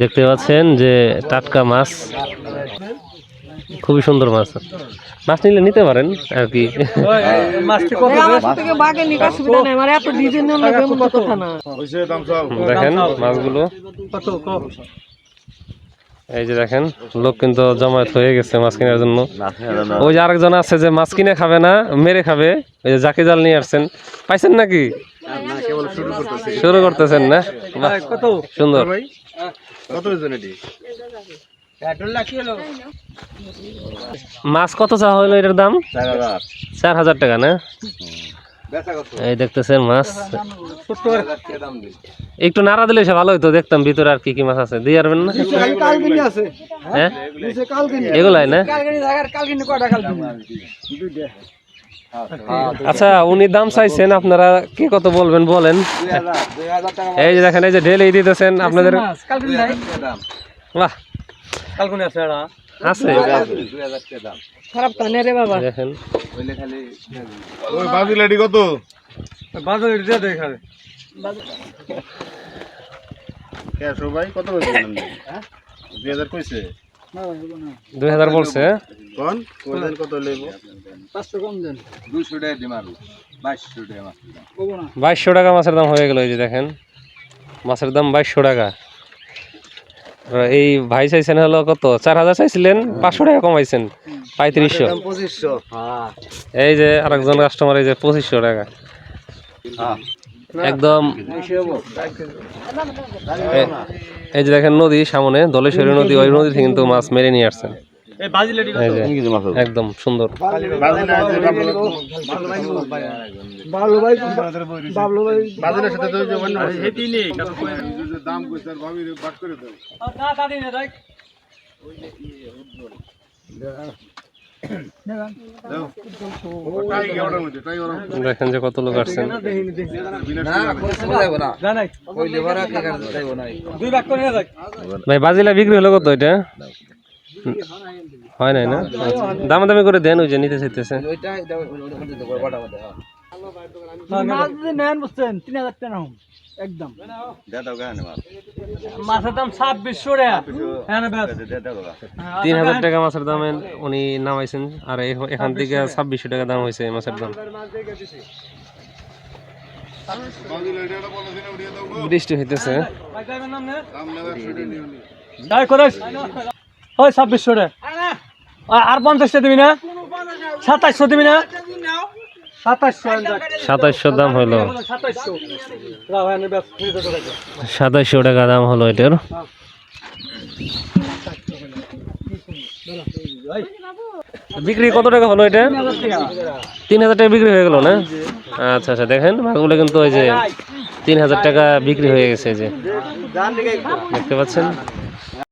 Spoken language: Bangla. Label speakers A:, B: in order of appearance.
A: দেখতে পাচ্ছেন যে টাটকা মাছ। খুবই সুন্দর মাছ। মাছ নিলে নিতে পারেন আর কি। দেখেন মাছগুলো। এই যে দেখেন, লোক কিন্তু জমায়েত হয়ে গেছে মাছ কেনার জন্য। ওই যে আরেকজন আছে যে মাছ কিনে খাবে না, মেরে খাবে। ওই যে জাকি জাল নিয়ে আসছেন। পাইছেন নাকি? শুরু করতেছেন না?
B: কত?
A: সুন্দর। মাছ কত চা হলো এটার দাম? চার হাজার। টাকা না? এই দেখতেছেন মাছ। একটু নাড়া দিলে সে ভালো হইতো দেখতাম ভিতরে আর কি কি মাছ আছে। দিয়ে পারবেন না? হ্যাঁ? এগুলাই। না? আচ্ছা উনি দাম চাইছেন আপনারা কি কত বলবেন বলেন। এই যে দেখেন এই যে ঢেলেই দিতেছেন আপনাদের বাহ।
B: আছে খারাপ কানে রে বাবা।
A: দেখেন।
C: ওই বাজি লাডি কত?
B: বাজার দিয়ে দেখা
C: ক্যাশো ভাই কত বলছেন দুই হাজার কইছে?
A: দুই হাজার বলছে হ্যাঁ?
C: কোন? কোন কত লইব
B: পাঁচশো কম দেন।
A: বাইশশো টাকা মাছের দাম হয়ে গেল এই যে দেখেন। মাছের দাম বাইশশো টাকা। আর এই ভাই চাইছেন হলো কত? চার হাজার চাইছিলেন পাঁচশো টাকা কমাইছেন। পঁয়ত্রিশশো।
C: পঁচিশশো।
A: এই যে আরেকজন কাস্টমার এই যে পঁচিশশো টাকা। একদম। এই যে দেখেন নদী সামনে দলেশ্বরী নদী ওই নদী থেকে কিন্তু মাছ মেরে নিয়ে আসছেন।
B: এই বাজি লেডি
A: এই যে একদম সুন্দর।
C: দাম
A: যে কত লোক আসছেন। ভাই, বাজিলা বিক্রি হলো কত এটা? হয় নাই না? দামাদামি দামি করে দেন, ওই যে নিতে চাইতেছে।
B: মাছ যদি নেন বুঝছেন তিন হাজার টাকা হম একদম। মাছের দাম ছাব্বিশশো টাকা।
A: তিন হাজার টাকা মাছের দামে উনি নামাইছেন আর এখ- এখান থেকে ছাব্বিশশো টাকা দাম হয়েছে মাছের দাম। বৃষ্টি হইতেছে।
B: ওই ছাব্বিশশো রে আর পঞ্চাশটা দিবি না? সাতাশশো দিবি না? সাতাশশো
A: দাম হলো।
B: সাতাশশো
A: টাকা দাম হলো এটার। বিক্রি কত টাকা হলো এটা তিন হাজার টাকা বিক্রি হয়ে গেল না? আচ্ছা আচ্ছা দেখেন মাছগুলো কিন্তু ওই যে তিন হাজার টাকা বিক্রি হয়ে গেছে যে। দেখতে পাচ্ছেন?